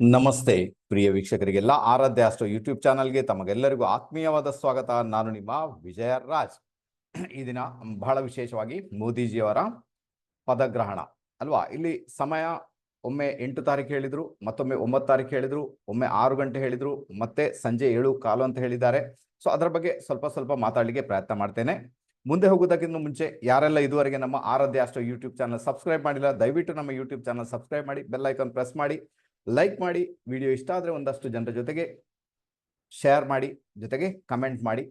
ನಮಸ್ತೆ, ಪ್ರಿಯ ವೀಕ್ಷಕರಿಗೆಲ್ಲ. ಆರಾಧ್ಯ ಅಷ್ಟು ಯೂಟ್ಯೂಬ್ ಚಾನಲ್ಗೆ ತಮಗೆಲ್ಲರಿಗೂ ಆತ್ಮೀಯವಾದ ಸ್ವಾಗತ. ನಾನು ನಿಮ್ಮ ವಿಜಯ ರಾಜ್. ಈ ದಿನ ಬಹಳ ವಿಶೇಷವಾಗಿ ಮೋದಿಜಿಯವರ ಪದಗ್ರಹಣ, ಅಲ್ವಾ? ಇಲ್ಲಿ ಸಮಯ ಒಮ್ಮೆ ಎಂಟು ತಾರೀಕು ಹೇಳಿದ್ರು, ಮತ್ತೊಮ್ಮೆ ಒಂಬತ್ತು ತಾರೀಕು ಹೇಳಿದ್ರು, ಒಮ್ಮೆ ಆರು ಗಂಟೆ ಹೇಳಿದ್ರು, ಮತ್ತೆ ಸಂಜೆ ಏಳು ಕಾಲು ಅಂತ ಹೇಳಿದ್ದಾರೆ. ಸೊ, ಅದರ ಬಗ್ಗೆ ಸ್ವಲ್ಪ ಸ್ವಲ್ಪ ಮಾತಾಡಲಿಕ್ಕೆ ಪ್ರಯತ್ನ ಮಾಡ್ತೇನೆ. ಮುಂದೆ ಹೋಗೋದಕ್ಕಿಂತ ಮುಂಚೆ ಯಾರೆಲ್ಲ ಇದುವರೆಗೆ ನಮ್ಮ ಆರಾಧ್ಯ ಅಷ್ಟು ಯೂಟ್ಯೂಬ್ ಚಾನಲ್ ಸಬ್ಸ್ಕ್ರೈಬ್ ಮಾಡಿಲ್ಲ, ದಯವಿಟ್ಟು ನಮ್ಮ ಯೂಟ್ಯೂಬ್ ಚಾನಲ್ ಸಬ್ಸ್ಕ್ರೈಬ್ ಮಾಡಿ, ಬೆಲ್ ಐಕಾನ್ ಪ್ರೆಸ್ ಮಾಡಿ. ಲೈಕ್ ಮಾಡಿ ವಿಡಿಯೋ ಇಷ್ಟ ಆದರೆ ಒಂದಷ್ಟು ಜನರ ಜೊತೆಗೆ ಶೇರ್ ಮಾಡಿ, ಜೊತೆಗೆ ಕಮೆಂಟ್ ಮಾಡಿ,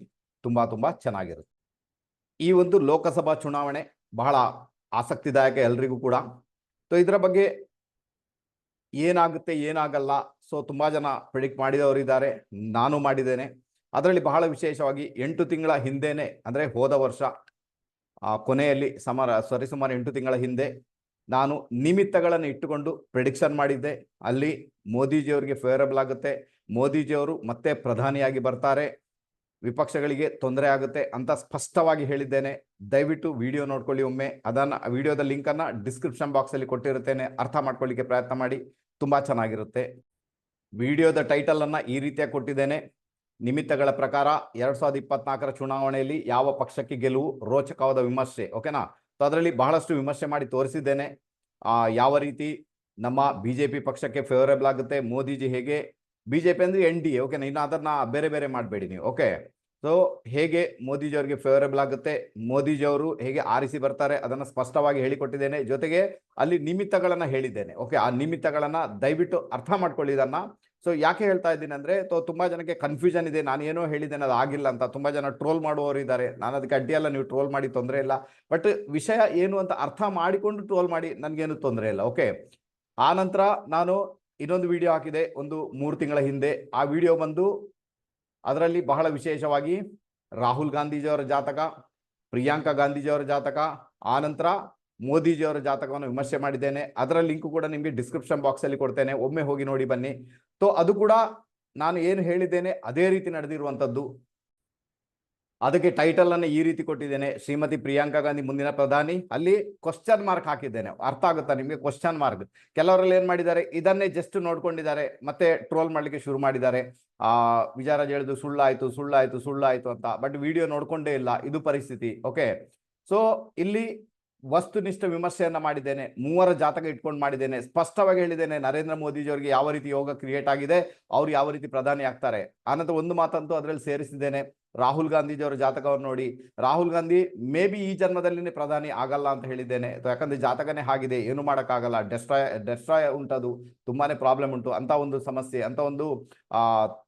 ತುಂಬ ತುಂಬ ಚೆನ್ನಾಗಿರುತ್ತೆ. ಈ ಒಂದು ಲೋಕಸಭಾ ಚುನಾವಣೆ ಬಹಳ ಆಸಕ್ತಿದಾಯಕ ಎಲ್ರಿಗೂ ಕೂಡ. ಸೊ ಇದರ ಬಗ್ಗೆ ಏನಾಗುತ್ತೆ, ಏನಾಗಲ್ಲ ಸೊ ತುಂಬ ಜನ ಪ್ರಿಡಿಕ್ಟ್ ಮಾಡಿದವರಿದ್ದಾರೆ ನಾನು ಮಾಡಿದ್ದೇನೆ. ಅದರಲ್ಲಿ ಬಹಳ ವಿಶೇಷವಾಗಿ ಎಂಟು ತಿಂಗಳ ಹಿಂದೆನೆ, ಅಂದರೆ ಹೋದ ವರ್ಷ ಕೊನೆಯಲ್ಲಿ ಸಮರ ಸರಿಸುಮಾರು ಎಂಟು ತಿಂಗಳ ಹಿಂದೆ ನಾನು ನಿಮಿತ್ತಗಳನ್ನು ಇಟ್ಟುಕೊಂಡು ಪ್ರೆಡಿಕ್ಷನ್ ಮಾಡಿದ್ದೆ. ಅಲ್ಲಿ ಮೋದಿಜಿಯವರಿಗೆ ಫೇವರಬಲ್ ಆಗುತ್ತೆ. ಮೋದಿಜಿಯವರು ಮತ್ತೆ ಪ್ರಧಾನಿಯಾಗಿ ಬರ್ತಾರೆ. ವಿಪಕ್ಷಗಳಿಗೆ ತೊಂದರೆ ಆಗುತ್ತೆ ಅಂತ ಸ್ಪಷ್ಟವಾಗಿ ಹೇಳಿದ್ದೇನೆ. ದಯವಿಟ್ಟು ವಿಡಿಯೋ ನೋಡ್ಕೊಳ್ಳಿ ಒಮ್ಮೆ. ಅದನ್ನ ವಿಡಿಯೋದ ಲಿಂಕನ್ನು ಡಿಸ್ಕ್ರಿಪ್ಷನ್ ಬಾಕ್ಸಲ್ಲಿ ಕೊಟ್ಟಿರುತ್ತೇನೆ. ಅರ್ಥ ಮಾಡ್ಕೊಳ್ಳಿಕ್ಕೆ ಪ್ರಯತ್ನ ಮಾಡಿ. ತುಂಬ ಚೆನ್ನಾಗಿರುತ್ತೆ. ವಿಡಿಯೋದ ಟೈಟಲನ್ನು ಈ ರೀತಿಯಾಗಿ ಕೊಟ್ಟಿದ್ದೇನೆ. ನಿಮಿತ್ತಗಳ ಪ್ರಕಾರ ಎರಡು ಸಾವಿರದ ಇಪ್ಪತ್ನಾಲ್ಕರ ಚುನಾವಣೆಯಲ್ಲಿ ಯಾವ ಪಕ್ಷಕ್ಕೆ ಗೆಲುವು? ರೋಚಕವಾದ ವಿಮರ್ಶೆ ಓಕೆನಾ ಸೊ ಅದರಲ್ಲಿ ಬಹಳಷ್ಟು ವಿಮರ್ಶೆ ಮಾಡಿ ತೋರಿಸಿದ್ದೇನೆ. ಯಾವ ರೀತಿ ನಮ್ಮ ಬಿ ಜೆ ಪಿ ಪಕ್ಷಕ್ಕೆ ಫೇವರೇಬಲ್ ಆಗುತ್ತೆ, ಮೋದಿಜಿ ಹೇಗೆ? ಬಿ ಜೆ ಪಿ ಅಂದರೆ ಎನ್ ಡಿ ಎ ಓಕೆನಾ ಇನ್ನು ಅದನ್ನ ಬೇರೆ ಬೇರೆ ಮಾಡಬೇಡಿ ನೀವು ಓಕೆ ಸೊ ಹೇಗೆ ಮೋದಿಜಿ ಅವರಿಗೆ ಫೇವರೇಬಲ್ ಆಗುತ್ತೆ, ಮೋದಿಜಿ ಅವರು ಹೇಗೆ ಆರಿಸಿ ಬರ್ತಾರೆ ಅದನ್ನು ಸ್ಪಷ್ಟವಾಗಿ ಹೇಳಿಕೊಟ್ಟಿದ್ದೇನೆ. ಜೊತೆಗೆ ಅಲ್ಲಿ ನಿಮಿತ್ತಗಳನ್ನ ಹೇಳಿದ್ದೇನೆ ಓಕೆ ಆ ನಿಮಿತ್ತಗಳನ್ನ ದಯವಿಟ್ಟು ಅರ್ಥ ಮಾಡ್ಕೊಳ್ಳಿ ಇದನ್ನ ಸೊ ಯಾಕೆ ಹೇಳ್ತಾ ಇದ್ದೀನಿ ಅಂದ್ರೆ ತುಂಬಾ ಜನಕ್ಕೆ ಕನ್ಫ್ಯೂಷನ್ ಇದೆ. ನಾನು ಏನೋ ಹೇಳಿದ್ದೇನೆ, ಅದು ಆಗಿಲ್ಲ ಅಂತ. ತುಂಬಾ ಜನ ಟ್ರೋಲ್ ಮಾಡುವವರು ಇದ್ದಾರೆ. ನಾನು ಅದಕ್ಕೆ ಅಡ್ಡಿಯಲ್ಲ, ನೀವು ಟ್ರೋಲ್ ಮಾಡಿ, ತೊಂದರೆ ಇಲ್ಲ. ಬಟ್ ವಿಷಯ ಏನು ಅಂತ ಅರ್ಥ ಮಾಡಿಕೊಂಡು ಟ್ರೋಲ್ ಮಾಡಿ, ನನಗೇನು ತೊಂದರೆ ಇಲ್ಲ. ಓಕೆ ಆ ನಂತರ ನಾನು ಇನ್ನೊಂದು ವಿಡಿಯೋ ಹಾಕಿದೆ, ಒಂದು ಮೂರು ತಿಂಗಳ ಹಿಂದೆ. ಆ ವಿಡಿಯೋ ಬಂದು ಅದರಲ್ಲಿ ಬಹಳ ವಿಶೇಷವಾಗಿ ರಾಹುಲ್ ಗಾಂಧೀಜಿಯವರ ಜಾತಕ, ಪ್ರಿಯಾಂಕಾ ಗಾಂಧೀಜಿಯವರ ಜಾತಕ, ಆ ನಂತರ ಮೋದಿಜಿಯವರ ಜಾತಕವನ್ನು ವಿಮರ್ಶೆ ಮಾಡಿದ್ದೇನೆ. ಅದರ ಲಿಂಕ್ ಕೂಡ ನಿಮಗೆ ಡಿಸ್ಕ್ರಿಪ್ಷನ್ ಬಾಕ್ಸಲ್ಲಿ ಕೊಡ್ತೇನೆ. ಒಮ್ಮೆ ಹೋಗಿ ನೋಡಿ ಬನ್ನಿ. ಸೊ ಅದು ಕೂಡ ನಾನು ಏನು ಹೇಳಿದ್ದೇನೆ, ಅದೇ ರೀತಿ ನಡೆದಿರುವಂಥದ್ದು. ಅದಕ್ಕೆ ಟೈಟಲ್ ಅನ್ನು ಈ ರೀತಿ ಕೊಟ್ಟಿದ್ದೇನೆ. ಶ್ರೀಮತಿ ಪ್ರಿಯಾಂಕಾ ಗಾಂಧಿ ಮುಂದಿನ ಪ್ರಧಾನಿ. ಅಲ್ಲಿ ಕ್ವಶನ್ ಮಾರ್ಕ್ ಹಾಕಿದ್ದೇನೆ. ಅರ್ಥ ಆಗುತ್ತಾ ನಿಮಗೆ? ಕ್ವಶನ್ ಮಾರ್ಕ್ ಕೆಲವರಲ್ಲಿ ಏನ್ ಮಾಡಿದ್ದಾರೆ? ಇದನ್ನೇ ಜಸ್ಟ್ ನೋಡ್ಕೊಂಡಿದ್ದಾರೆ. ಮತ್ತೆ ಟ್ರೋಲ್ ಮಾಡ್ಲಿಕ್ಕೆ ಶುರು ಮಾಡಿದ್ದಾರೆ. ಆ ವಿಚಾರ ಹೇಳಿದ್ರು ಸುಳ್ಳಾಯ್ತು ಸುಳ್ಳಾಯ್ತು ಸುಳ್ಳಾಯ್ತು ಅಂತ. ಬಟ್ ವಿಡಿಯೋ ನೋಡ್ಕೊಂಡೇ ಇಲ್ಲ. ಇದು ಪರಿಸ್ಥಿತಿ. ಓಕೆ ಸೊ ಇಲ್ಲಿ ವಸ್ತುನಿಷ್ಠ ವಿಮರ್ಶೆಯನ್ನ ಮಾಡಿದ್ದೇನೆ, ಮೂವರ ಜಾತಕ ಇಟ್ಕೊಂಡು ಮಾಡಿದ್ದೇನೆ, ಸ್ಪಷ್ಟವಾಗಿ ಹೇಳಿದ್ದೇನೆ, ನರೇಂದ್ರ ಮೋದಿಜಿಯವರಿಗೆ ಯಾವ ರೀತಿ ಯೋಗ ಕ್ರಿಯೇಟ್ ಆಗಿದೆ, ಅವ್ರು ಯಾವ ರೀತಿ ಪ್ರಧಾನಿ ಆಗ್ತಾರೆ ಆನಂತರ ಒಂದು ಮಾತಂತೂ ಅದರಲ್ಲಿ ಸೇರಿಸಿದ್ದೇನೆ. ರಾಹುಲ್ ಗಾಂಧೀಜಿಯವರ ಜಾತಕವನ್ನು ನೋಡಿ, ರಾಹುಲ್ ಗಾಂಧಿ ಮೇ ಬಿ ಈ ಜನ್ಮದಲ್ಲಿನೇ ಪ್ರಧಾನಿ ಆಗಲ್ಲ ಅಂತ ಹೇಳಿದ್ದೇನೆ. ಯಾಕಂದ್ರೆ ಜಾತಕನೇ ಆಗಿದೆ ಏನು ಮಾಡೋಕ್ಕಾಗಲ್ಲ, ಡೆಸ್ಟ್ರಾಯ್ ಡೆಸ್ಟ್ರಾಯ್ ಉಂಟದು, ತುಂಬಾನೇ ಪ್ರಾಬ್ಲಮ್ ಉಂಟು, ಅಂತ ಒಂದು ಸಮಸ್ಯೆ, ಅಂತ ಒಂದು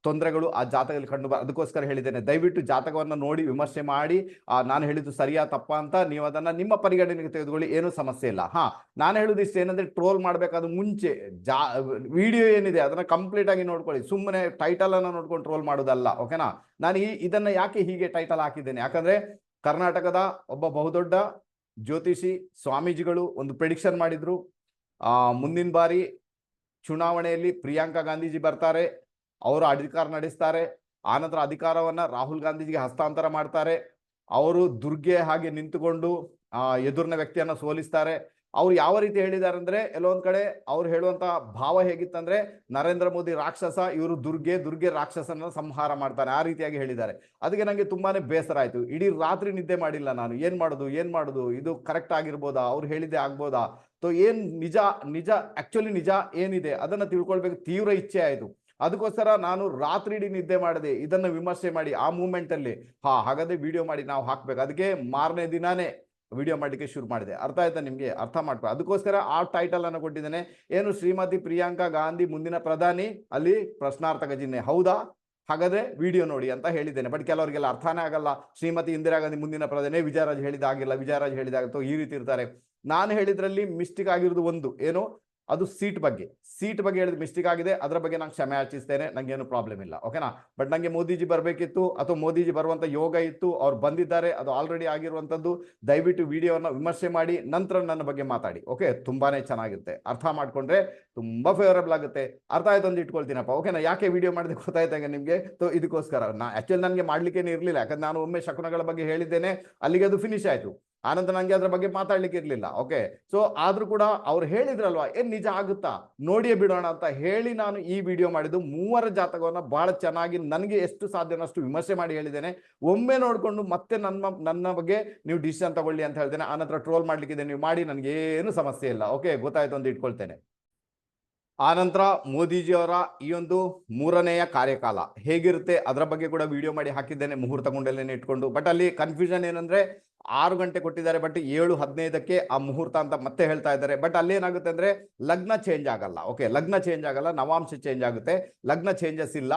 ತೊಂದರೆಗಳು ಆ ಜಾತಕದಲ್ಲಿ ಕಂಡು ಬರ ಅದಕ್ಕೋಸ್ಕರ ಹೇಳಿದ್ದೇನೆ. ದಯವಿಟ್ಟು ಜಾತಕವನ್ನು ನೋಡಿ, ವಿಮರ್ಶೆ ಮಾಡಿ ನಾನು ಹೇಳಿದ್ದು ಸರಿಯಾ, ತಪ್ಪಾ ಅಂತ ನೀವು ಅದನ್ನ ನಿಮ್ಮ ಪರಿಗಣನೆಗೆ ತೆಗೆದುಕೊಳ್ಳಿ, ಏನೂ ಸಮಸ್ಯೆ ಇಲ್ಲ. ಹಾ, ನಾನು ಹೇಳುದು ಇಷ್ಟು, ಏನಂದ್ರೆ ಟ್ರೋಲ್ ಮಾಡಬೇಕಾದ ಮುಂಚೆ, ಜಾ, ವಿಡಿಯೋ ಏನಿದೆ, ಅದನ್ನ ಕಂಪ್ಲೀಟ್ ಆಗಿ ನೋಡ್ಕೊಳ್ಳಿ. ಸುಮ್ಮನೆ ಟೈಟಲ್ ಅನ್ನ ನೋಡ್ಕೊಂಡು ಟ್ರೋಲ್ ಮಾಡೋದಲ್ಲ ಓಕೆನಾ ನಾನು ಈ ಇದನ್ನ ಯಾಕೆ ಹೀಗೆ ಟೈಟಲ್ ಹಾಕಿದ್ದೇನೆ? ಯಾಕಂದ್ರೆ ಕರ್ನಾಟಕದ ಒಬ್ಬ ಬಹುದೊಡ್ಡ ಜ್ಯೋತಿಷಿ ಸ್ವಾಮೀಜಿಗಳು ಒಂದು ಪ್ರಿಡಿಕ್ಷನ್ ಮಾಡಿದ್ರು. ಆ, ಮುಂದಿನ ಬಾರಿ ಚುನಾವಣೆಯಲ್ಲಿ ಪ್ರಿಯಾಂಕಾ ಗಾಂಧೀಜಿ ಬರ್ತಾರೆ, ಅವರು ಅಧಿಕಾರ ನಡೆಸ್ತಾರೆ ಆನಂತರ ಅಧಿಕಾರವನ್ನ ರಾಹುಲ್ ಗಾಂಧೀಜಿಗೆ ಹಸ್ತಾಂತರ ಮಾಡ್ತಾರೆ. ಅವರು ದುರ್ಗೆ ಹಾಗೆ ನಿಂತುಕೊಂಡು, ಆ, ಎದುರಿನ ವ್ಯಕ್ತಿಯನ್ನ ಸೋಲಿಸ್ತಾರೆ. ಅವ್ರು ಯಾವ ರೀತಿ ಹೇಳಿದ್ದಾರೆ ಅಂದ್ರೆ ಎಲ್ಲೊಂದ್ ಕಡೆ ಅವ್ರು ಹೇಳುವಂತ ಭಾವ ಹೇಗಿತ್ತಂದ್ರೆ, ನರೇಂದ್ರ ಮೋದಿ ರಾಕ್ಷಸ, ಇವರು ದುರ್ಗೆ ದುರ್ಗೆ ರಾಕ್ಷಸನ ಸಂಹಾರ ಮಾಡ್ತಾನೆ, ಆ ರೀತಿಯಾಗಿ ಹೇಳಿದ್ದಾರೆ. ಅದಕ್ಕೆ ನನಗೆ ತುಂಬಾನೇ ಬೇಸರ ಆಯ್ತು. ಇಡೀ ರಾತ್ರಿ ನಿದ್ದೆ ಮಾಡಿಲ್ಲ ನಾನು. ಏನ್ ಮಾಡುದು ಏನ್ ಮಾಡುದು, ಇದು ಕರೆಕ್ಟ್ ಆಗಿರ್ಬೋದಾ, ಅವ್ರು ಹೇಳಿದ್ದೆ ಆಗ್ಬೋದಾ? ಸೊ ಏನ್ ನಿಜ ನಿಜ ಆಕ್ಚುಲಿ ನಿಜ ಏನಿದೆ ಅದನ್ನ ತಿಳ್ಕೊಳ್ಬೇಕು, ತೀವ್ರ ಇಚ್ಛೆ ಆಯ್ತು. ಅದಕ್ಕೋಸ್ಕರ ನಾನು ರಾತ್ರಿ ಇಡೀ ನಿದ್ದೆ ಮಾಡಿದೆ ಇದನ್ನ ವಿಮರ್ಶೆ ಮಾಡಿ ಆ ಮೂಮೆಂಟ್ ಅಲ್ಲಿ, ಹಾ, ಹಾಗಾದ್ರೆ ವಿಡಿಯೋ ಮಾಡಿ ನಾವು ಹಾಕ್ಬೇಕು. ಅದಕ್ಕೆ ಮಾರನೇ ದಿನಾನೇ ವಿಡಿಯೋ ಮಾಡಲಿಕ್ಕೆ ಶುರು ಮಾಡಿದೆ. ಅರ್ಥ ಆಯ್ತಾ ನಿಮಗೆ? ಅರ್ಥ ಮಾಡ್ಕೊ ಅದಕ್ಕೋಸ್ಕರ ಆ ಟೈಟಲ್ ಅನ್ನು ಕೊಟ್ಟಿದ್ದೇನೆ. ಏನು ಶ್ರೀಮತಿ ಪ್ರಿಯಾಂಕಾ ಗಾಂಧಿ ಮುಂದಿನ ಪ್ರಧಾನಿ? ಅಲ್ಲಿ ಪ್ರಶ್ನಾರ್ಥಕ ಚಿಹ್ನೆ. ಹೌದಾ? ಹಾಗಾದ್ರೆ ವಿಡಿಯೋ ನೋಡಿ ಅಂತ ಹೇಳಿದ್ದೇನೆ. ಬಟ್ ಕೆಲವರಿಗೆಲ್ಲ ಅರ್ಥನೇ ಆಗಲ್ಲ. ಶ್ರೀಮತಿ ಇಂದಿರಾ ಗಾಂಧಿ ಮುಂದಿನ ಪ್ರಧಾನಿ ವಿಜಯರಾಜ್ ಹೇಳಿದಾಗಿಲ್ಲ ವಿಜಯರಾಜ್ ಹೇಳಿದಾಗ ಈ ರೀತಿ ಇರ್ತಾರೆ. ನಾನು ಹೇಳಿದ್ರಲ್ಲಿ ಮಿಸ್ಟೇಕ್ ಆಗಿರೋದು ಒಂದು. ಏನು? ಅದು ಸೀಟ್ ಬಗ್ಗೆ. ಸೀಟ್ ಬಗ್ಗೆ ಹೇಳಿದ ಮಿಸ್ಟೇಕ್ ಆಗಿದೆ. ಅದರ ಬಗ್ಗೆ ನಾನು ಕ್ಷಮೆ ಯಾಚಿಸ್ತೇನೆ. ನಂಗೇನು ಪ್ರಾಬ್ಲಮ್ ಇಲ್ಲ ಓಕೆನಾ ಬಟ್ ನಂಗೆ ಮೋದಿಜಿ ಬರಬೇಕಿತ್ತು, ಅಥವಾ ಮೋದಿಜಿ ಬರುವಂತ ಯೋಗ ಇತ್ತು, ಅವ್ರು ಬಂದಿದ್ದಾರೆ, ಅದು ಆಲ್ರೆಡಿ ಆಗಿರುವಂಥದ್ದು ದಯವಿಟ್ಟು ವಿಡಿಯೋನ ವಿಮರ್ಶೆ ಮಾಡಿ, ನಂತರ ನನ್ನ ಬಗ್ಗೆ ಮಾತಾಡಿ ಓಕೆ ತುಂಬಾನೇ ಚೆನ್ನಾಗಿರುತ್ತೆ. ಅರ್ಥ ಮಾಡ್ಕೊಂಡ್ರೆ ತುಂಬಾ ಫೇವರಬಲ್ ಆಗುತ್ತೆ. ಅರ್ಥ ಆಯ್ತು ಅಂತ ಇಟ್ಕೊಳ್ತೀನಪ್ಪ ಓಕೆನಾ ಯಾಕೆ ವಿಡಿಯೋ ಮಾಡಿದೆ ಗೊತ್ತಾಯ್ತಾಗ ನಿಮಗೆ? ಸೊ ಇದಕ್ಕೋಸ್ಕರ. ನಾ ಆ್ಯಕ್ಚುಲಿ ನನಗೆ ಮಾಡ್ಲಿಕ್ಕೇನೆ ಇರಲಿಲ್ಲ, ಯಾಕಂದ್ರೆ ನಾನು ಒಮ್ಮೆ ಶಕುನಗಳ ಬಗ್ಗೆ ಹೇಳಿದ್ದೇನೆ, ಅಲ್ಲಿಗೆ ಅದು ಫಿನಿಶ್ ಆಯ್ತು. ಆನಂತರ ನಂಗೆ ಅದ್ರ ಬಗ್ಗೆ ಮಾತಾಡ್ಲಿಕ್ಕೆ ಇರ್ಲಿಲ್ಲ ಓಕೆ ಸೊ ಆದ್ರೂ ಕೂಡ ಅವ್ರು ಹೇಳಿದ್ರಲ್ವಾ, ಏನ್ ನಿಜ ಆಗುತ್ತಾ? ನೋಡಿಯೇ ಬಿಡೋಣ ಅಂತ ಹೇಳಿ ನಾನು ಈ ವಿಡಿಯೋ ಮಾಡಿದ್ದು. ಮೂವರ ಜಾತಕವನ್ನ ಬಹಳ ಚೆನ್ನಾಗಿ ನನಗೆ ಎಷ್ಟು ಸಾಧ್ಯ ಅಷ್ಟು ವಿಮರ್ಶೆ ಮಾಡಿ ಹೇಳಿದ್ದೇನೆ. ಒಮ್ಮೆ ನೋಡಿಕೊಂಡು ಮತ್ತೆ ನನ್ನ ನನ್ನ ಬಗ್ಗೆ ನೀವು ಡಿಸಿಷನ್ ತಗೊಳ್ಳಿ ಅಂತ ಹೇಳ್ತೇನೆ. ಆನಂತರ ಟ್ರೋಲ್ ಮಾಡ್ಲಿಕ್ಕಿದೆ, ನೀವು ಮಾಡಿ ನನಗೆ ಏನು ಸಮಸ್ಯೆ ಇಲ್ಲ. ಓಕೆ ಗೊತ್ತಾಯ್ತು ಅಂತ ಇಟ್ಕೊಳ್ತೇನೆ. ಆನಂತರ ಮೋದಿಜಿಯವರ ಈ ಒಂದು ಮೂರನೆಯ ಕಾರ್ಯಕಾಲ ಹೇಗಿರುತ್ತೆ? ಅದರ ಬಗ್ಗೆ ಕೂಡ ವಿಡಿಯೋ ಮಾಡಿ ಹಾಕಿದ್ದೇನೆ ಮುಹೂರ್ತ ಕುಂಡಲೇನೆ ಇಟ್ಕೊಂಡು. ಬಟ್ ಅಲ್ಲಿ ಕನ್ಫ್ಯೂಷನ್ ಏನಂದ್ರೆ ಆರು ಗಂಟೆ ಕೊಟ್ಟಿದ್ದಾರೆ ಬಟ್ ಏಳು ಹದಿನೈದಕ್ಕೆ ಆ ಮುಹೂರ್ತ ಅಂತ ಮತ್ತೆ ಹೇಳ್ತಾ ಇದ್ದಾರೆ. ಬಟ್ ಅಲ್ಲೇನಾಗುತ್ತೆ ಅಂದ್ರೆ ಲಗ್ನ ಚೇಂಜ್ ಆಗಲ್ಲ. ಓಕೆ ಲಗ್ನ ಚೇಂಜ್ ಆಗಲ್ಲ, ನವಾಂಶ ಚೇಂಜ್ ಆಗುತ್ತೆ. ಲಗ್ನ ಚೇಂಜಸ್ ಇಲ್ಲ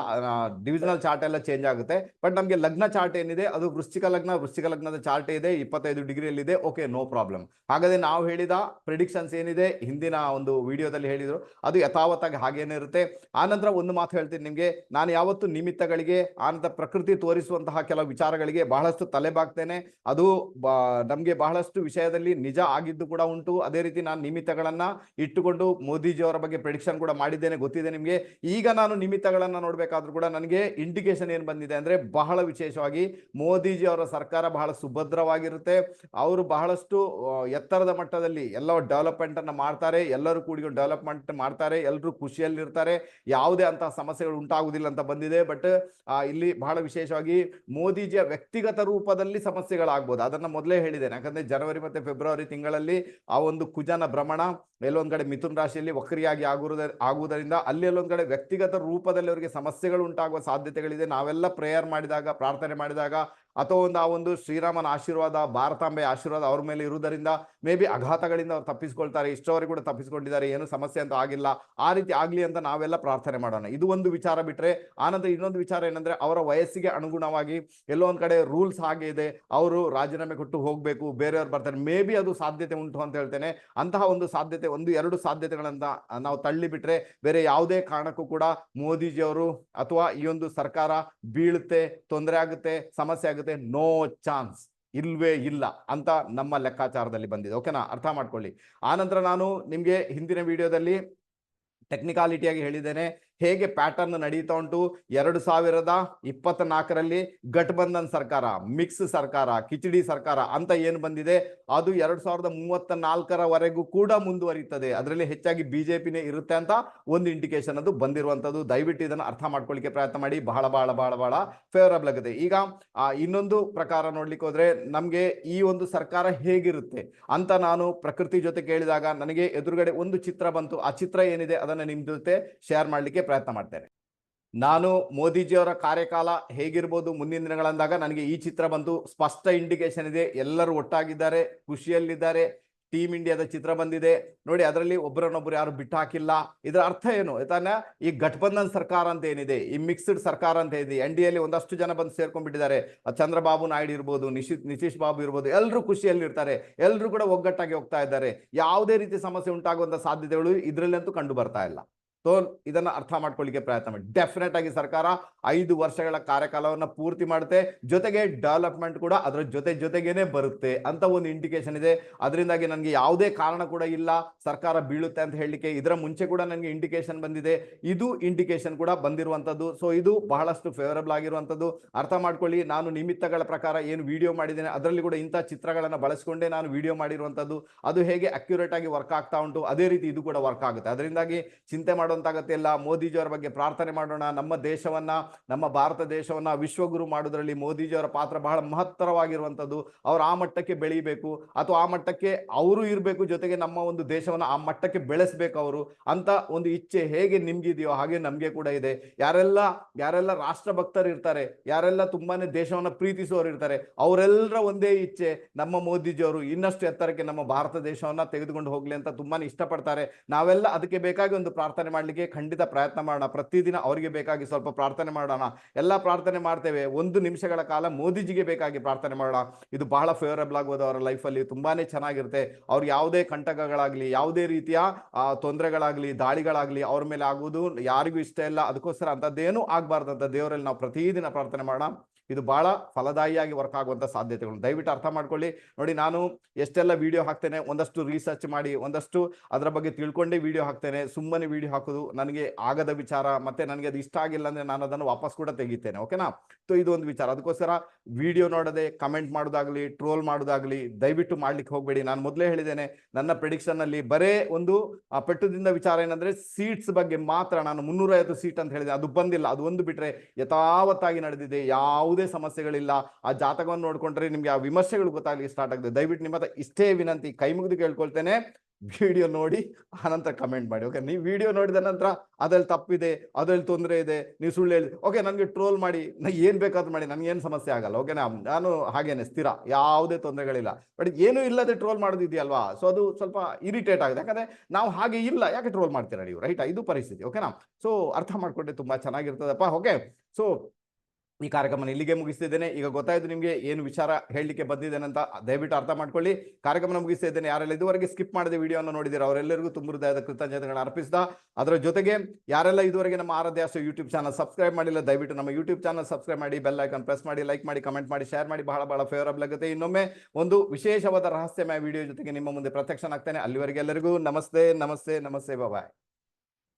ಡಿವಿಷನಲ್ ಚಾರ್ಟ್ ಎಲ್ಲ ಚೇಂಜ್ ಆಗುತ್ತೆ. ಬಟ್ ನಮಗೆ ಲಗ್ನ ಚಾರ್ಟ್ ಏನಿದೆ, ಅದು ವೃಶ್ಚಿಕ ಲಗ್ನ, ವೃಶ್ಚಿಕ ಲಗ್ನದ ಚಾರ್ಟ್ ಇದೆ, ಇಪ್ಪತ್ತೈದು ಡಿಗ್ರಿಯಲ್ಲಿದೆ ಓಕೆ ನೋ ಪ್ರಾಬ್ಲಮ್ ಹಾಗಾದ್ರೆ ನಾವು ಹೇಳಿದ ಪ್ರಿಡಿಕ್ಷನ್ಸ್ ಏನಿದೆ, ಹಿಂದಿನ ಒಂದು ವಿಡಿಯೋದಲ್ಲಿ ಹೇಳಿದ್ರು, ಅದು ಯಥಾವತ್ತಾಗಿ ಹಾಗೇನೇ ಇರುತ್ತೆ. ಆನಂತರ ಒಂದು ಮಾತು ಹೇಳ್ತೀನಿ ನಿಮಗೆ. ನಾನು ಯಾವತ್ತು ನಿಮಿತ್ತಗಳಿಗೆ ಆನಂತರ ಪ್ರಕೃತಿ ತೋರಿಸುವಂತಹ ಕೆಲವು ವಿಚಾರಗಳಿಗೆ ಬಹಳಷ್ಟು ತಲೆಬಾಗ್ತೇನೆ ಅದು ಬ- ನಮಗೆ ಬಹಳಷ್ಟು ವಿಷಯದಲ್ಲಿ ನಿಜ ಆಗಿದ್ದು ಕೂಡ ಉಂಟು. ಅದೇ ರೀತಿ ನಾನು ನಿಮಿತ್ತಗಳನ್ನ ಇಟ್ಟುಕೊಂಡು ಮೋದಿಜಿಯವರ ಬಗ್ಗೆ ಪ್ರೆಡಿಕ್ಷನ್ ಕೂಡ ಮಾಡಿದ್ದೇನೆ, ಗೊತ್ತಿದೆ ನಿಮಗೆ. ಈಗ ನಾನು ನಿಮಿತ್ತಗಳನ್ನ ನೋಡಬೇಕಾದ್ರೂ ಕೂಡ ನನಗೆ ಇಂಡಿಕೇಶನ್ ಏನು ಬಂದಿದೆ ಅಂದ್ರೆ ಬಹಳ ವಿಶೇಷವಾಗಿ ಮೋದಿಜಿ ಅವರ ಸರ್ಕಾರ ಬಹಳ ಸುಭದ್ರವಾಗಿರುತ್ತೆ. ಅವರು ಬಹಳಷ್ಟು ಎತ್ತರದ ಮಟ್ಟದಲ್ಲಿ ಎಲ್ಲ ಡೆವಲಪ್ಮೆಂಟ್ ಅನ್ನ ಮಾಡ್ತಾರೆ, ಎಲ್ಲರೂ ಕೂಡಿ ಡೆವಲಪ್ಮೆಂಟ್ ಮಾಡ್ತಾರೆ ಎಲ್ಲರೂ ಖುಷಿಯಲ್ಲಿರ್ತಾರೆ. ಯಾವುದೇ ಅಂತಹ ಸಮಸ್ಯೆಗಳು ಉಂಟಾಗುವುದಿಲ್ಲ ಅಂತ ಬಂದಿದೆ. ಬಟ್ ಇಲ್ಲಿ ಬಹಳ ವಿಶೇಷವಾಗಿ ಮೋದಿಜಿಯ ವ್ಯಕ್ತಿಗತ ರೂಪದಲ್ಲಿ ಸಮಸ್ಯೆಗಳಾಗ್ಬೋದು. ಅದನ್ನ ಮೊದಲೇ ಹೇಳಿದ್ದೇನೆ. ಯಾಕಂದ್ರೆ ಜನವರಿ ಮತ್ತೆ ಫೆಬ್ರವರಿ ತಿಂಗಳಲ್ಲಿ ಆ ಒಂದು ಕುಜನ ಭ್ರಮಣ ಎಲ್ಲೊಂದ್ ಕಡೆ ಮಿಥುನ್ ರಾಶಿಯಲ್ಲಿ ವಕ್ರಿಯಾಗಿ ಆಗುವುದ ಆಗುವುದರಿಂದ ಅಲ್ಲಿ ಎಲ್ಲೊಂದು ಕಡೆ ವ್ಯಕ್ತಿಗತ ರೂಪದಲ್ಲಿ ಅವರಿಗೆ ಸಮಸ್ಯೆಗಳು ಉಂಟಾಗುವ ಸಾಧ್ಯತೆಗಳಿದೆ. ನಾವೆಲ್ಲ ಪ್ರೇಯರ್ ಮಾಡಿದಾಗ, ಪ್ರಾರ್ಥನೆ ಮಾಡಿದಾಗ, ಅಥವಾ ಒಂದು ಆ ಒಂದು ಶ್ರೀರಾಮನ ಆಶೀರ್ವಾದ ಭಾರತಾಂಬೆ ಆಶೀರ್ವಾದ ಅವ್ರ ಮೇಲೆ ಇರುವುದರಿಂದ ಮೇ ಬಿ ಅಘಾತಗಳಿಂದ ಅವ್ರು ತಪ್ಪಿಸ್ಕೊಳ್ತಾರೆ, ಇಷ್ಟವರೆಗೂ ಕೂಡ ತಪ್ಪಿಸ್ಕೊಂಡಿದ್ದಾರೆ, ಏನು ಸಮಸ್ಯೆ ಅಂತ ಆಗಿಲ್ಲ. ಆ ರೀತಿ ಆಗಲಿ ಅಂತ ನಾವೆಲ್ಲ ಪ್ರಾರ್ಥನೆ ಮಾಡೋಣ. ಇದು ಒಂದು ವಿಚಾರ ಬಿಟ್ಟರೆ ಆನಂತರ ಇನ್ನೊಂದು ವಿಚಾರ ಏನಂದ್ರೆ, ಅವರ ವಯಸ್ಸಿಗೆ ಅನುಗುಣವಾಗಿ ಎಲ್ಲೋ ಕಡೆ ರೂಲ್ಸ್ ಹಾಗೆ ಇದೆ, ಅವರು ರಾಜೀನಾಮೆ ಕೊಟ್ಟು ಹೋಗಬೇಕು, ಬೇರೆಯವ್ರು ಬರ್ತಾರೆ. ಮೇ ಬಿ ಅದು ಸಾಧ್ಯತೆ ಉಂಟು ಅಂತ ಹೇಳ್ತೇನೆ. ಅಂತಹ ಒಂದು ಸಾಧ್ಯತೆ ಒಂದು ಎರಡು ಸಾಧ್ಯತೆಗಳನ್ನ ನಾವು ತಳ್ಳಿ ಬಿಟ್ರೆ ಬೇರೆ ಯಾವುದೇ ಕಾರಣಕ್ಕೂ ಕೂಡ ಮೋದಿಜಿಯವರು ಅಥವಾ ಈ ಒಂದು ಸರ್ಕಾರ ಬೀಳುತ್ತೆ, ತೊಂದರೆ ಆಗುತ್ತೆ, ಸಮಸ್ಯೆ ಆಗುತ್ತೆ, ನೋ ಚಾನ್ಸ್, ಇಲ್ವೇ ಇಲ್ಲ ಅಂತ ನಮ್ಮ ಲೆಕ್ಕಾಚಾರದಲ್ಲಿ ಬಂದಿದೆ. ಓಕೆನಾ? ಅರ್ಥ ಮಾಡ್ಕೊಳ್ಳಿ. ಆನಂತರ ನಾನು ನಿಮ್ಗೆ ಹಿಂದಿನ ವಿಡಿಯೋದಲ್ಲಿ ಟೆಕ್ನಿಕಾಲಿಟಿಯಾಗಿ ಹೇಳಿದ್ದೇನೆ. ಹೇಗೆ ಪ್ಯಾಟರ್ನ್ ನಡೀತಾ ಉಂಟು? ಎರಡು ಸಾವಿರದ ಇಪ್ಪತ್ತ್ ನಾಲ್ಕರಲ್ಲಿ ಗಠಬಂಧನ್ ಸರ್ಕಾರ ಮಿಕ್ಸ್ ಸರ್ಕಾರ, ಕಿಚಡಿ ಸರ್ಕಾರ ಅಂತ ಏನು ಬಂದಿದೆ? ಅದು ಎರಡು ಸಾವಿರದ ಮೂವತ್ತ ನಾಲ್ಕರವರೆಗೂ ಕೂಡ ಮುಂದುವರಿಯುತ್ತದೆ. ಅದರಲ್ಲಿ ಹೆಚ್ಚಾಗಿ ಬಿಜೆಪಿನೇ ಇರುತ್ತೆ ಅಂತ ಒಂದು ಇಂಡಿಕೇಶನ್ ಅದು ಬಂದಿರುವಂತದ್ದು ದಯವಿಟ್ಟು ಇದನ್ನು ಅರ್ಥ ಮಾಡ್ಕೊಳ್ಳಿಕ್ಕೆ ಪ್ರಯತ್ನ ಮಾಡಿ. ಬಹಳ ಬಹಳ ಬಹಳ ಬಹಳ ಫೇವರಬಲ್ ಆಗುತ್ತೆ ಈಗ ಇನ್ನೊಂದು ಪ್ರಕಾರ ನೋಡ್ಲಿಕ್ಕೆ ಹೋದ್ರೆ ನಮಗೆ ಈ ಒಂದು ಸರ್ಕಾರ ಹೇಗಿರುತ್ತೆ ಅಂತ ನಾನು ಪ್ರಕೃತಿ ಜೊತೆ ಕೇಳಿದಾಗ ನನಗೆ ಎದುರುಗಡೆ ಒಂದು ಚಿತ್ರ ಬಂತು. ಆ ಚಿತ್ರ ಏನಿದೆ? ಅದನ್ನು ನಿಮ್ಮ ಜೊತೆ ಶೇರ್ ಮಾಡ್ಲಿಕ್ಕೆ ಪ್ರಯತ್ನ ಮಾಡ್ತೇನೆ. ನಾನು ಮೋದಿಜಿಯವರ ಕಾರ್ಯಕಾಲ ಹೇಗಿರ್ಬೋದು ಮುಂದಿನ ದಿನಗಳಂದಾಗ ನನಗೆ ಈ ಚಿತ್ರ ಬಂತು ಸ್ಪಷ್ಟ ಇಂಡಿಕೇಶನ್ ಇದೆ. ಎಲ್ಲರೂ ಒಟ್ಟಾಗಿದ್ದಾರೆ, ಖುಷಿಯಲ್ಲಿದ್ದಾರೆ ಟೀಮ್ ಇಂಡಿಯಾದ ಚಿತ್ರ ಬಂದಿದೆ. ನೋಡಿ, ಅದರಲ್ಲಿ ಒಬ್ಬರನ್ನೊಬ್ಬರು ಯಾರು ಬಿಟ್ಟು ಹಾಕಿಲ್ಲ ಇದರ ಅರ್ಥ ಏನು? ಆಯ್ತಾನ ಈ ಗಠಬಂಧನ್ ಸರ್ಕಾರ ಅಂತ ಏನಿದೆ, ಈ ಮಿಕ್ಸ್ಡ್ ಸರ್ಕಾರ ಅಂತ ಇದೆ ಎನ್ ಡಿ ಎಲ್ಲಿ ಒಂದಷ್ಟು ಜನ ಬಂದು ಸೇರ್ಕೊಂಡ್ಬಿಟ್ಟಿದ್ದಾರೆ. ಚಂದ್ರಬಾಬು ನಾಯ್ಡು ಇರ್ಬೋದು ನಿಶಿತ್ ನಿತೀಶ್ ಬಾಬು ಇರ್ಬೋದು, ಎಲ್ಲರೂ ಖುಷಿಯಲ್ಲಿ ಇರ್ತಾರೆ. ಎಲ್ಲರೂ ಕೂಡ ಒಗ್ಗಟ್ಟಾಗಿ ಹೋಗ್ತಾ ಇದ್ದಾರೆ. ಯಾವುದೇ ರೀತಿ ಸಮಸ್ಯೆ ಉಂಟಾಗುವಂಥ ಸಾಧ್ಯತೆಗಳು ಇದರಲ್ಲಂತೂ ಕಂಡು ಬರ್ತಾ ಇಲ್ಲ. ಸೊ ಇದನ್ನ ಅರ್ಥ ಮಾಡ್ಕೊಳ್ಳಿಕ್ಕೆ ಪ್ರಯತ್ನ ಮಾಡಿ. ಡೆಫಿನೆಟ್ ಆಗಿ ಸರ್ಕಾರ ಐದು ವರ್ಷಗಳ ಕಾರ್ಯಕಾಲವನ್ನ ಪೂರ್ತಿ ಮಾಡುತ್ತೆ. ಜೊತೆಗೆ ಡೆವಲಪ್ಮೆಂಟ್ ಕೂಡ ಅದರ ಜೊತೆ ಜೊತೆಗೇನೆ ಬರುತ್ತೆ ಅಂತ ಒಂದು ಇಂಡಿಕೇಶನ್ ಇದೆ. ಅದರಿಂದಾಗಿ ನನಗೆ ಯಾವುದೇ ಕಾರಣ ಕೂಡ ಇಲ್ಲ. ಸರ್ಕಾರ ಬೀಳುತ್ತೆ ಅಂತ ಹೇಳಲಿಕ್ಕೆ ಇದರ ಮುಂಚೆ ಕೂಡ ನನಗೆ ಇಂಡಿಕೇಶನ್ ಬಂದಿದೆ. ಇದು ಇಂಡಿಕೇಶನ್ ಕೂಡ ಬಂದಿರುವಂಥದ್ದು ಸೊ ಇದು ಬಹಳಷ್ಟು ಫೇವರಬಲ್ ಆಗಿರುವಂಥದ್ದು ಅರ್ಥ ಮಾಡ್ಕೊಳ್ಳಿ. ನಾನು ನಿಮಿತ್ತಗಳ ಪ್ರಕಾರ ಏನು ವಿಡಿಯೋ ಮಾಡಿದ್ದೇನೆ, ಅದರಲ್ಲಿ ಕೂಡ ಇಂಥ ಚಿತ್ರಗಳನ್ನು ಬಳಸಿಕೊಂಡೇ ನಾನು ವಿಡಿಯೋ ಮಾಡಿರುವಂಥದ್ದು ಅದು ಹೇಗೆ ಅಕ್ಯುರೇಟ್ ಆಗಿ ವರ್ಕ್ ಆಗ್ತಾ ಉಂಟು, ಅದೇ ರೀತಿ ಇದು ಕೂಡ ವರ್ಕ್ ಆಗುತ್ತೆ. ಅದರಿಂದಾಗಿ ಚಿಂತೆ ಮಾಡುವಂತ ಅಗತ್ಯ ಇಲ್ಲ ಮೋದಿಜಿಯವರ ಬಗ್ಗೆ ಪ್ರಾರ್ಥನೆ ಮಾಡೋಣ. ನಮ್ಮ ದೇಶವನ್ನ, ನಮ್ಮ ಭಾರತ ದೇಶವನ್ನ ವಿಶ್ವಗುರು ಮಾಡೋದ್ರಲ್ಲಿ ಮೋದಿಜಿಯವರ ಪಾತ್ರ ಬಹಳ ಮಹತ್ತರವಾಗಿರುವಂಥದ್ದು. ಅವ್ರು ಆ ಮಟ್ಟಕ್ಕೆ ಬೆಳಿಬೇಕು. ಅಥವಾ ಆ ಮಟ್ಟಕ್ಕೆ ಅವರು ಇರಬೇಕು ಜೊತೆಗೆ ನಮ್ಮ ಒಂದು ದೇಶವನ್ನ ಆ ಮಟ್ಟಕ್ಕೆ ಬೆಳೆಸ್ಬೇಕು ಅವರು ಅಂತ ಒಂದು ಇಚ್ಛೆ ಹೇಗೆ ನಿಮ್ಗಿದೆಯೋ ಹಾಗೆ ನಮ್ಗೆ ಕೂಡ ಇದೆ. ಯಾರೆಲ್ಲ ಯಾರೆಲ್ಲ ರಾಷ್ಟ್ರ ಭಕ್ತರು ಇರ್ತಾರೆ, ಯಾರೆಲ್ಲ ತುಂಬಾನೇ ದೇಶವನ್ನ ಪ್ರೀತಿಸುವವರು ಇರ್ತಾರೆ, ಅವರೆಲ್ಲರ ಒಂದೇ ಇಚ್ಛೆ ನಮ್ಮ ಮೋದಿಜಿಯವರು ಇನ್ನಷ್ಟು ಎತ್ತರಕ್ಕೆ ನಮ್ಮ ಭಾರತ ದೇಶವನ್ನ ತೆಗೆದುಕೊಂಡು ಹೋಗ್ಲಿ ಅಂತ ತುಂಬಾನೇ ಇಷ್ಟಪಡ್ತಾರೆ. ನಾವೆಲ್ಲ ಅದಕ್ಕೆ ಬೇಕಾಗಿ ಒಂದು ಪ್ರಾರ್ಥನೆ ಮಾಡ್ಲಿಕ್ಕೆ ಖಂಡಿತ ಪ್ರಯತ್ನ ಮಾಡೋಣ. ಪ್ರತಿದಿನ ಅವರಿಗೆ ಬೇಕಾಗಿ ಸ್ವಲ್ಪ ಪ್ರಾರ್ಥನೆ ಮಾಡೋಣ. ಎಲ್ಲ ಪ್ರಾರ್ಥನೆ ಮಾಡ್ತೇವೆ. ಒಂದು ನಿಮಿಷಗಳ ಕಾಲ ಮೋದಿಜಿಗೆ ಬೇಕಾಗಿ ಪ್ರಾರ್ಥನೆ ಮಾಡೋಣ. ಇದು ಬಹಳ ಫೇವರಬಲ್ ಆಗೋದು ಅವರ ಲೈಫಲ್ಲಿ ತುಂಬಾನೇ ಚೆನ್ನಾಗಿರುತ್ತೆ. ಅವ್ರು ಯಾವುದೇ ಕಂಟಕಗಳಾಗ್ಲಿ, ಯಾವುದೇ ರೀತಿಯ ತೊಂದರೆಗಳಾಗಲಿ, ದಾಳಿಗಳಾಗ್ಲಿ ಅವ್ರ ಮೇಲೆ ಆಗುವುದು ಯಾರಿಗೂ ಇಷ್ಟ ಇಲ್ಲ. ಅದಕ್ಕೋಸ್ಕರ ಅಂಥದ್ದೇನೂ ಅಂತ ದೇವರಲ್ಲಿ ನಾವು ಪ್ರತಿದಿನ ಪ್ರಾರ್ಥನೆ ಮಾಡೋಣ. ಇದು ಬಹಳ ಫಲದಾಯಿಯಾಗಿ ವರ್ಕ್ ಆಗುವಂತ ಸಾಧ್ಯತೆಗಳು. ದಯವಿಟ್ಟು ಅರ್ಥ ಮಾಡ್ಕೊಳ್ಳಿ. ನೋಡಿ, ನಾನು ಎಷ್ಟೆಲ್ಲ ವಿಡಿಯೋ ಹಾಕ್ತೇನೆ, ಒಂದಷ್ಟು ರಿಸರ್ಚ್ ಮಾಡಿ, ಒಂದಷ್ಟು ಅದರ ಬಗ್ಗೆ ತಿಳ್ಕೊಂಡೇ ವಿಡಿಯೋ ಹಾಕ್ತೇನೆ. ಸುಮ್ಮನೆ ವಿಡಿಯೋ ಹಾಕೋದು ನನಗೆ ಆಗದ ವಿಚಾರ, ಮತ್ತೆ ನನಗೆ ಅದು ಇಷ್ಟ ಆಗಿಲ್ಲ ಅಂದ್ರೆ ನಾನು ಅದನ್ನು ವಾಪಸ್ ಕೂಡ ತೆಗಿತೇನೆ ಓಕೆನಾ ಸೊ ಇದು ಒಂದು ವಿಚಾರ. ಅದಕ್ಕೋಸ್ಕರ ವಿಡಿಯೋ ನೋಡದೆ ಕಮೆಂಟ್ ಮಾಡೋದಾಗ್ಲಿ ಟ್ರೋಲ್ ಮಾಡೋದಾಗ್ಲಿ, ದಯವಿಟ್ಟು ಮಾಡ್ಲಿಕ್ಕೆ ಹೋಗಬೇಡಿ. ನಾನು ಮೊದಲೇ ಹೇಳಿದ್ದೇನೆ, ನನ್ನ ಪ್ರೆಡಿಕ್ಷನ್ ಅಲ್ಲಿ ಬರೇ ಒಂದು ಪೆಟ್ಟುದಿಂದ ವಿಚಾರ ಏನಂದ್ರೆ ಸೀಟ್ಸ್ ಬಗ್ಗೆ ಮಾತ್ರ ನಾನು ಮುನ್ನೂರೈವತ್ತು ಸೀಟ್ ಅಂತ ಹೇಳಿದೆ. ಅದು ಬಂದಿಲ್ಲ. ಅದು ಒಂದು ಬಿಟ್ರೆ ಯಥಾವತ್ತಾಗಿ ನಡೆದಿದೆ. ಯಾವುದೇ ಸಮಸ್ಯೆಗಳಿಲ್ಲ. ಆ ಜಾತಕವನ್ನು ನೋಡ್ಕೊಂಡ್ರೆ ನಿಮ್ಗೆ ಆ ವಿಮರ್ಶೆಗಳು ಗೊತ್ತಾಗ್ಲಿಕ್ಕೆ ಸ್ಟಾರ್ಟ್ ಆಗಿದೆ ದಯವಿಟ್ಟು ನಿಮ್ಮ ಇಷ್ಟೇ ವಿನಂತಿ, ಕೈ ಮುಗಿದು ಕೇಳ್ಕೊಳ್ತೇನೆ. ವಿಡಿಯೋ ನೋಡಿ ಆನಂತರ ಕಮೆಂಟ್ ಮಾಡಿ ಓಕೆ ನೀವು ವಿಡಿಯೋ ನೋಡಿದ ನಂತರ ಅದ್ರಲ್ಲಿ ತಪ್ಪಿದೆ, ಅದ್ರಲ್ಲಿ ತೊಂದರೆ ಇದೆ, ನೀವು ಸುಳ್ಳು ಹೇಳಿ ಓಕೆ ನನಗೆ ಟ್ರೋಲ್ ಮಾಡಿ, ನಾ ಏನ್ ಬೇಕಾದ್ರೂ ಮಾಡಿ, ನನಗೆ ಏನು ಸಮಸ್ಯೆ ಆಗಲ್ಲ ಓಕೆನಾ ನಾನು ಹಾಗೇನೆ, ಸ್ಥಿರ, ಯಾವುದೇ ತೊಂದರೆಗಳಿಲ್ಲ. ಬಟ್ ಏನೂ ಇಲ್ಲದೆ ಟ್ರೋಲ್ ಮಾಡೋದಿದೆಯಲ್ವಾ? ಸೊ ಅದು ಸ್ವಲ್ಪ ಇರಿಟೇಟ್ ಆಗಿದೆ ಯಾಕಂದರೆ ನಾವು ಹಾಗೆ ಇಲ್ಲ, ಯಾಕೆ ಟ್ರೋಲ್ ಮಾಡ್ತೀರಾ ನೀವು ರೈಟ್ ಇದು ಪರಿಸ್ಥಿತಿ ಓಕೆನಾ ಸೊ ಅರ್ಥ ಮಾಡ್ಕೊಂಡ್ರೆ ತುಂಬಾ ಚೆನ್ನಾಗಿರ್ತದಪ್ಪ ಓಕೆ ಸೊ ಈ ಕಾರ್ಯಕ್ರಮ ಇಲ್ಲಿಗೆ ಮುಗಿಸ್ತಿದ್ದೇನೆ. ಈಗ ಗೊತ್ತಾಯಿತು ನಿಮಗೆ ಏನು ವಿಚಾರ ಹೇಳಲಿಕ್ಕೆ ಬಂದಿದ್ದೇನೆ ಅಂತ ದಯವಿಟ್ಟು ಅರ್ಥ ಮಾಡ್ಕೊಳ್ಳಿ. ಕಾರ್ಯಕ್ರಮ ಮುಗಿಸ್ತಿದ್ದೇನೆ ಯಾರೆಲ್ಲ ಇದುವರೆಗೆ ಸ್ಕಿಪ್ ಮಾಡಿದ ವಿಡಿಯೋನ ನೋಡಿದ್ದೀರಾ ಅವರೆಲ್ಲರಿಗೂ ತುಂಬ ಹೃದಯದ ಕೃತಜ್ಞತೆಗಳನ್ನು ಅರ್ಪಿಸಿದ ಅದರ ಜೊತೆಗೆ ಯಾರೆಲ್ಲ ಇದುವರೆಗೆ ನಮ್ಮ ಆರಾಧ್ಯ ಅಷ್ಟು ಯೂಟ್ಯೂಬ್ ಚಾನಲ್ ಸಬ್ಸ್ಕ್ರೈಬ್ ಮಾಡಿಲ್ಲ, ದಯವಿಟ್ಟು ನಮ್ಮ ಯೂಟ್ಯೂಬ್ ಚಾನಲ್ ಸಬ್ಸ್ಕ್ರೈಬ್ ಮಾಡಿ ಬೆಲ್ ಐಕನ್ ಪ್ರೆಸ್ ಮಾಡಿ ಲೈಕ್ ಮಾಡಿ ಕಮೆಂಟ್ ಮಾಡಿ ಶೇರ್ ಮಾಡಿ. ಬಹಳ ಬಹಳ ಫೇವರಬಲ್ ಆಗುತ್ತೆ. ಇನ್ನೊಮ್ಮೆ ಒಂದು ವಿಶೇಷವಾದ ರಹಸ್ಯಮಯ ವಿಡಿಯೋ ಜೊತೆಗೆ ನಿಮ್ಮ ಮುಂದೆ ಪ್ರತ್ಯಕ್ಷನಾಗ್ತೇನೆ. ಅಲ್ಲಿವರೆಗೆ ಎಲ್ಲರಿಗೂ ನಮಸ್ತೆ ನಮಸ್ತೆ ನಮಸ್ತೆ. ಬಾಯ್